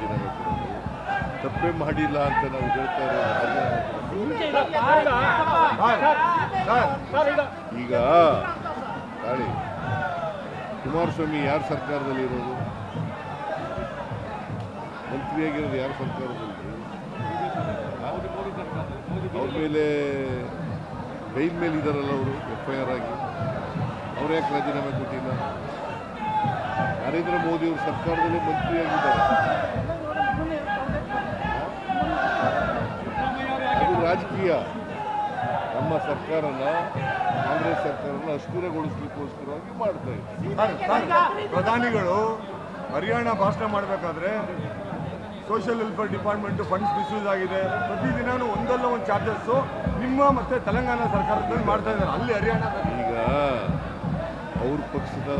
ರಾಜೀನಾಮೆ ಕೊಡೋದು ತಪ್ಪೇ ಮಾಡಿಲ್ಲ ಅಂತ ನಾವು ಹೇಳ್ತಾ ಇರೋದು ಈಗ ತಾಳಿ, ಕುಮಾರಸ್ವಾಮಿ ಯಾರ ಸರ್ಕಾರದಲ್ಲಿ ಇರೋದು? ಮಂತ್ರಿಯಾಗಿರೋದು ಯಾರ ಸರ್ಕಾರದಲ್ಲಿ? ಅವ್ರ ಮೇಲೆ, ಬೈಲ್ ಮೇಲೆ ಇದ್ದಾರಲ್ಲ ಅವರು, ಎಫ್ ಐ ಆರ್ ಆಗಿ. ಅವ್ರು ಯಾಕೆ ರಾಜೀನಾಮೆ ಕೊಟ್ಟಿಲ್ಲ? ನರೇಂದ್ರ ಮೋದಿ ಅವರು ಸರ್ಕಾರದಲ್ಲೇ ಮಂತ್ರಿಯಾಗಿದ್ದಾರೆ. ಅದು ರಾಜಕೀಯ. ನಮ್ಮ ಸರ್ಕಾರನ ಕಾಂಗ್ರೆಸ್ ಸರ್ಕಾರನ ಅಸ್ಥಿರಗೊಳಿಸ್ಲಿಕ್ಕೋಸ್ಕರವಾಗಿ ಮಾಡ್ತಾ ಇದ್ದಾರೆ ಪ್ರಧಾನಿಗಳು ಹರಿಯಾಣ ಭಾಷಣ ಮಾಡಬೇಕಾದ್ರೆ social welfare department funds misuse ಆಗಿದೆ. ಪ್ರತಿದಿನಾನು ಒಂದಲ್ಲ ಒಂದು ಚಾರ್ಜಸ್ಸು ನಿಮ್ಮ ಮತ್ತೆ ತೆಲಂಗಾಣ ಸರ್ಕಾರದಲ್ಲಿ ಮಾಡ್ತಾ ಇದ್ದಾರೆ. ಅಲ್ಲಿ ಹರಿಯಾಣ ಈಗ ಅವ್ರ ಪಕ್ಷದ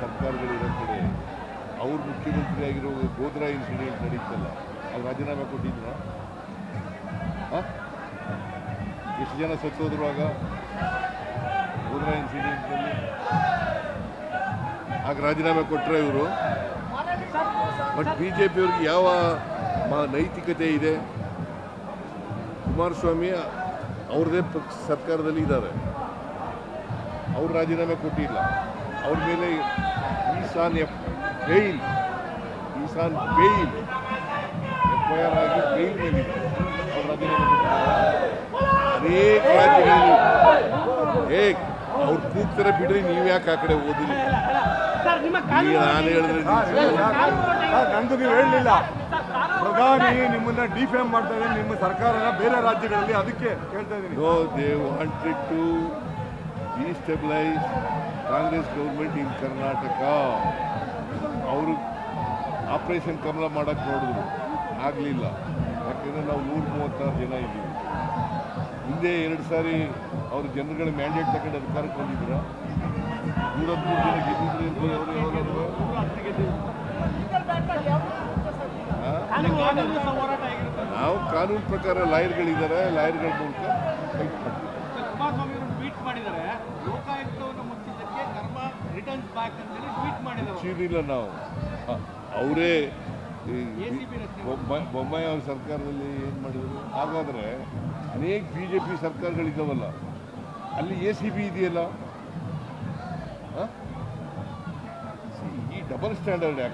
ಸರ್ಕಾರಗಳಿರೋ ಕಡೆ ಅವ್ರ ಮುಖ್ಯಮಂತ್ರಿ ಆಗಿರೋ ಗೋದ್ರಾ ಇನ್ಸಿಡೆಂಟ್ ನಡೀತಲ್ಲ, ಅವ್ರು ರಾಜೀನಾಮೆ ಕೊಟ್ಟಿದ್ರ? ಎಷ್ಟು ಜನ ಸತ್ತೋದ್ರು ಆಗ ಗೋದ್ರಾ ಇನ್ಸಿಡೆಂಟ್ನಲ್ಲಿ ಆಗ ರಾಜೀನಾಮೆ ಕೊಟ್ಟರೆ ಇವರು? ಬಟ್ ಬಿ ಜೆ ಪಿಯವ್ರಿಗೆ ಯಾವ ನೈತಿಕತೆ ಇದೆ? ಕುಮಾರಸ್ವಾಮಿ ಅವ್ರದೇ ಪಕ್ಷ ಸರ್ಕಾರದಲ್ಲಿ ಇದ್ದಾರೆ. ಅವ್ರು ರಾಜೀನಾಮೆ ಕೊಟ್ಟಿಲ್ಲ. ಅವ್ರ ಮೇಲೆ Ishaan F bail Ishaan bail F I R ಆಗಿ ಬೇಯಿಲ್ ಮೇಲೆ ಅವ್ರು ರಾಜೀನಾಮೆ ಕೊಟ್ಟಿಲ್ಲ. ಅನೇಕ ರಾಜ್ಯಗಳಲ್ಲಿ ಅವ್ರು ಕೂಗ್ತಾರೆ ಬಿಡ್ರಿ ನೀವು ಯಾಕೆ ಆ ಕಡೆ ಓದಿಲ್ಲ? ನಾನು ಹೇಳಿದ್ರೆ ನಂದು ನೀವು ಹೇಳಲಿಲ್ಲ. ಪ್ರಧಾನಿ ನಿಮ್ಮನ್ನ ಡಿಫೇಮ್ ಮಾಡ್ತಾ ಇದ್ದಾರೆ ನಿಮ್ಮ ಸರ್ಕಾರನ ಬೇರೆ ರಾಜ್ಯಗಳಲ್ಲಿ ಅದಕ್ಕೆ ಹೇಳ್ತಾ ಇದ್ದೀನಿ. Destabilize Congress government in Karnataka. ಅವರು ಆಪರೇಷನ್ ಕಮಲ ಮಾಡೋಕ್ಕೆ ನೋಡಿದ್ರು. ಆಗಲಿಲ್ಲ. ಯಾಕೆಂದರೆ ನಾವು ನೂರ ಮೂವತ್ತಾರು ಜನ ಇದ್ದೀವಿ. ಹಿಂದೆ ಎರಡು ಸಾರಿ ಅವರು ಜನಗಳ ಮ್ಯಾಂಡೇಟ್ ತಗೊಂಡು ಅಧಿಕಾರಕ್ಕೆ ಬಂದಿದ್ರು. ನೂರ ಹದಿಮೂರು ಜನ ಗೆದ್ದಿದ್ರು ಅವರು ಯಾವಾಗಾದ್ರು ಆ? ನಾವು ಕಾನೂನು ಪ್ರಕಾರ ಲಾಯರ್ಗಳಿದ್ದಾರೆ. ಲಾಯರ್ಗಳ ಮೂಲಕ ಅವರು ಟ್ವೀಟ್ ಮಾಡಿದ್ದಾರೆ. ಲೋಕಾಯುಕ್ತವನ್ನು ಮುಚ್ಚಿದ್ದಕ್ಕೆ ಕರ್ಮ ರಿಟರ್ನ್ಸ್ ಬ್ಯಾಕ್ ಅಂತೇಳಿ ಟ್ವೀಟ್ ಮಾಡಿದ್ದಾರೆ ಚೀರಿಲ್ಲ ನಾವು. ಅವರೇ ಬೊಮ್ಮಾಯಿ ಅವ್ರ ಸರ್ಕಾರದಲ್ಲಿ ಏನು ಮಾಡಿದ್ರು? ಹಾಗಾದರೆ ಅನೇಕ ಬಿ ಜೆ ಪಿ ಸರ್ಕಾರಗಳಿದ್ದಾವಲ್ಲ ಅಲ್ಲಿ ಎ ಸಿ ಬಿ ಇದೆಯಲ್ಲ? ಈ ಡಬಲ್ ಸ್ಟ್ಯಾಂಡರ್ಡ್ ಯಾಕಪ್ಪ